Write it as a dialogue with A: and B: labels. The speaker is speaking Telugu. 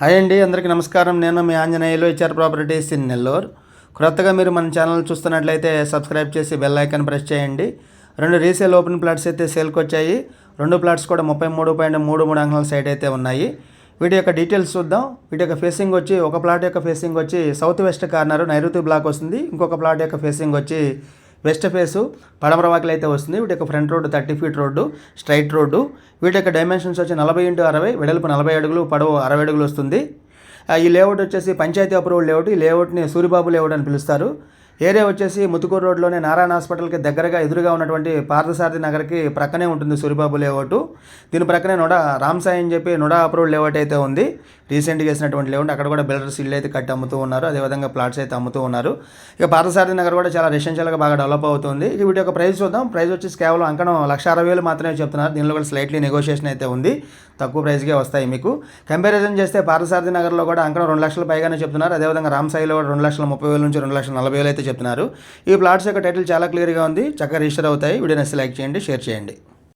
A: హాయ్ అండి అందరికీ నమస్కారం. నేను మీ Anjaneyulu HR properties in Nellore. క్రొత్తగా మీరు మన ఛానల్ చూస్తున్నట్లయితే సబ్స్క్రైబ్ చేసి బెల్ ఐకాన్ ప్రెస్ చేయండి. రెండు రీసేల్ ఓపెన్ ప్లాట్స్ అయితే సేల్కి వచ్చాయి. రెండు ప్లాట్స్ కూడా ముప్పై మూడు పాయింట్ మూడు మూడు అంగుళాల సైడ్ అయితే ఉన్నాయి. వీటి యొక్క డీటెయిల్స్ చూద్దాం. వీటి యొక్క ఫేసింగ్ వచ్చి ఒక ప్లాట్ యొక్క ఫేసింగ్ వచ్చి సౌత్ వెస్ట్ కార్నర్ నైరుతి బ్లాక్ వస్తుంది. ఇంకొక ప్లాట్ యొక్క ఫేసింగ్ వచ్చి వెస్ట్ ఫేసు పడమరవాకిలు అయితే వస్తుంది. వీటి యొక్క front road thirty feet road straight road. వీటి యొక్క డైమెన్షన్స్ వచ్చి నలభై ఇంటూ అరవై వెడల్పు నలభై అడుగులు పొడవు అరవై అడుగులు వస్తుంది. ఆ, ఈ లేఅవుట్ వచ్చేసి పంచాయతీ అప్రూవల్ లేఅవుట్ ఈ లేఅవుట్ని సూరిబాబు లేఅవుట్ అని పిలుస్తారు. ఏరియా వచ్చేసి ముతుకూరు రోడ్లోని నారాయణ హాస్పిటల్కి దగ్గరగా ఎదురుగా ఉన్నటువంటి పార్థసారథి నగర్కి ప్రక్కనే ఉంటుంది సూరిబాబు లేఅవుట్. దీని ప్రక్కనే నొడ రామ్సాయి అని చెప్పి నొడా అప్రూవ్డ్ లేఅవుట్ అయితే ఉంది. రీసెంట్గా వేసినటువంటి లేఅవుట్ అక్కడ కూడా బిల్డర్స్ ఇల్లు అయితే కట్టి అమ్ముతూ ఉన్నారు. అదేవిధంగా ప్లాట్స్ అయితే అమ్ముతూ ఉన్నారు. ఇక పార్థసారథి నగర్ కూడా చాలా రెసిడెన్షియల్గా బాగా డెవలప్ అవుతుంది. ఇక వీటి యొక్క ప్రైస్ చూద్దాం. ప్రైస్ వచ్చేసి కేవలం అంకణం లక్ష అరవై వేలు మాత్రమే చెప్తున్నారు. దీనిలో కూడా స్లైట్లీ నెగోషియేషన్ అయితే ఉంది. తక్కువ ప్రైస్కే వస్తాయి మీకు. కంపారిజన్ చేస్తే పార్థసారథి నగర్లో కూడా అంకణం రెండు లక్షల పైగానే చెప్తున్నారు. అదేవిధంగా రామ్సాయిలో కూడా రెండు లక్షల ముప్పై వేల నుంచి రెండు లక్షల నలభై వేలు అయితే చెప్తున్నారు. ఈ ప్లాట్స్ యొక్క టైటిల్ చాలా క్లియర్గా ఉంది. చక్కగా రిజిస్టర్ అవుతాయి. వీడియో నచ్చి లైక్ చేయండి షేర్ చేయండి.